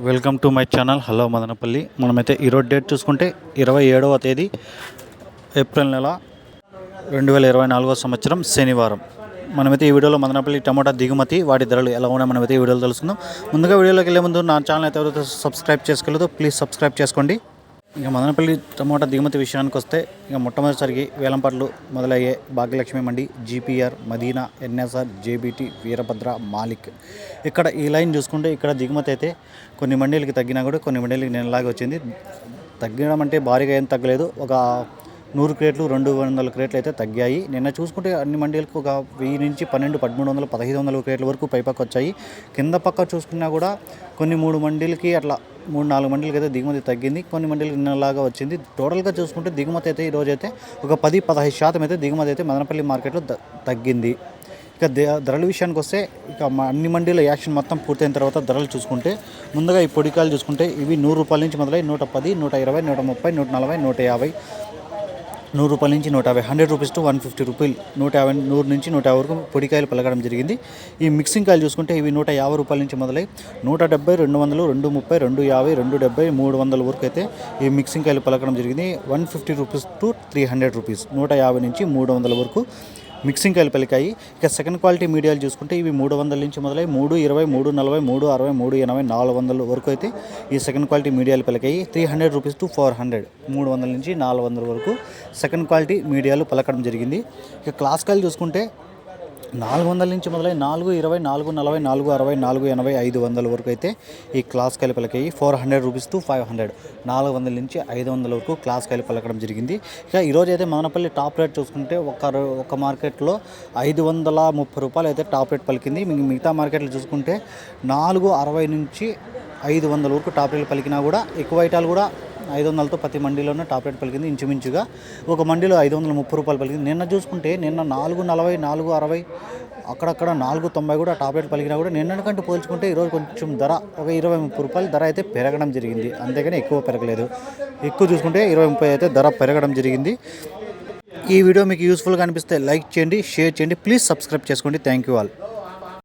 Welcome to my channel. Hello Madanapalle. మనమైతే ఈరోజు date చూసుకుంటే ఇరవై ఏడవ తేదీ ఏప్రిల్ నెల రెండు వేల ఇరవై నాలుగో సంవత్సరం శనివారం. మనమైతే ఈ వీడియోలో మదనపల్లి టమాటా దిగుమతి వాటి ధరలు ఎలా ఉన్నాయో మనమైతే ఈ వీడియోలో తెలుసుకుందాం. ముందుగా వీడియోలోకి వెళ్ళే ముందు నా ఛానల్ అయితే ఎవరైతే సబ్స్క్రైబ్ చేసుకోలేదో ప్లీజ్ సబ్స్క్రైబ్ చేసుకోండి. ఇక మదనపల్లి టమోటా దిగుమతి విషయానికి వస్తే ఇక మొట్టమొదటిసారికి వేలంపాట్లు మొదలయ్యే Bhagyalakshmi Mandi GPR Madina NSR JBT Veerabhadra Malik. ఇక్కడ ఈ లైన్ చూసుకుంటే ఇక్కడ దిగుమతి అయితే కొన్ని మండీలకి తగ్గినా కూడా కొన్ని మండీలకి నెలలాగా వచ్చింది. తగ్గడం అంటే భారీగా ఏం తగ్గలేదు. ఒక నూరు క్రేట్లు రెండు వందల క్రేట్లు అయితే తగ్గాయి. నిన్న చూసుకుంటే అన్ని మండీలకు ఒక వెయ్యి నుంచి పన్నెండు పదమూడు వందల పదహైదు వందల క్రేట్ల వరకు పైపక్క వచ్చాయి. కింద పక్క చూసుకున్నా కూడా కొన్ని మూడు మండీలకి అట్లా మూడు నాలుగు మండలకి అయితే దిగుమతి తగ్గింది. కొన్ని మండీలకి నిన్నలాగా వచ్చింది. టోటల్గా చూసుకుంటే దిగుమతి అయితే ఈరోజు అయితే ఒక పది పదహైదు శాతం అయితే దిగుమతి అయితే మదనపల్లి మార్కెట్లో తగ్గింది. ఇక ధరల విషయానికి వస్తే ఇక అన్ని మండీల యాక్షన్ మొత్తం పూర్తయిన తర్వాత ధరలు చూసుకుంటే ముందుగా ఈ పొడికాయలు చూసుకుంటే ఇవి నూరు రూపాయల నుంచి మొదలై నూట పది నూట ఇరవై నూట ముప్పై నూట నలభై నూట యాభై నూరు రూపాయల నుంచి నూట యాభై hundred rupees to one fifty రూపాయలు నూట యాభై నూరు నుంచి నూట యాభై వరకు పొడికాయలు పలకడం జరిగింది. ఈ మిక్సింగ్ కాయలు చూసుకుంటే ఇవి నూట యాభై రూపాయల నుంచి మొదలై నూట డెబ్బై రెండు వందలు రెండు ముప్పై రెండు యాభై రెండు డెబ్బై మూడు వందల వరకు అయితే ఈ మిక్సింగ్ కాయలు పలకడం జరిగింది. One fifty rupees to three hundred rupees నూట యాభై నుంచి మూడు వందల వరకు మిక్సింగ్ కాయలు పలికాయి. ఇక సెకండ్ క్వాలిటీ మీడియాలు చూసుకుంటే ఇవి మూడు వందల నుంచి మొదలై మూడు ఇరవై మూడు నలభై మూడు అరవై మూడు ఎనభై నాలుగు వందల వరకు అయితే ఈ సెకండ్ క్వాలిటీ మీడియాలు పలికాయి. Three hundred rupees to four hundred మూడు వందల నుంచి నాలుగు వందల వరకు సెకండ్ క్వాలిటీ మీడియాలు పలకడం జరిగింది. ఇక క్లాస్ కాయలు చూసుకుంటే నాలుగు వందల నుంచి మొదలై నాలుగు ఇరవై నాలుగు నలభై నాలుగు అరవై నాలుగు ఎనభై ఐదు వందల వరకు అయితే ఈ class కలిపలకి four hundred rupees to five hundred. నాలుగు వందల నుంచి ఐదు వందల వరకు క్లాస్ కలిపి పలకడం జరిగింది. ఇక ఈరోజు అయితే మదనపల్లి టాప్ రేట్ చూసుకుంటే ఒక ఒక మార్కెట్లో ఐదు వందల ముప్పై రూపాయలు అయితే టాప్ రేట్ పలికింది. మిగతా మార్కెట్లు చూసుకుంటే నాలుగు అరవై నుంచి ఐదు వందల వరకు టాప్ రేట్లు పలికినా కూడా ఎక్కువ ఐటాలు కూడా ఐదు వందలతో ప్రతి మండీలోనే టాప్ రేట్ పలికింది ఇంచుమించుగా. ఒక మండీలో ఐదు వందల ముప్పై రూపాయలు పలికింది. నిన్న చూసుకుంటే నిన్న నాలుగు నలభై నాలుగు అరవై అక్కడక్కడ నాలుగు తొంభై కూడా టాప్ రేట్ పలికినా కూడా నిన్నటికంటే పోల్చుకుంటే ఈరోజు కొంచెం ధర ఒక ఇరవై ముప్పై రూపాయలు ధర అయితే పెరగడం జరిగింది. అంతేగాని ఎక్కువ పెరగలేదు. ఎక్కువ చూసుకుంటే ఇరవై ముప్పై అయితే ధర పెరగడం జరిగింది. ఈ వీడియో మీకు యూస్ఫుల్గా అనిపిస్తే లైక్ చేయండి షేర్ చేయండి. ప్లీజ్ సబ్స్క్రైబ్ చేసుకోండి. Thank you all.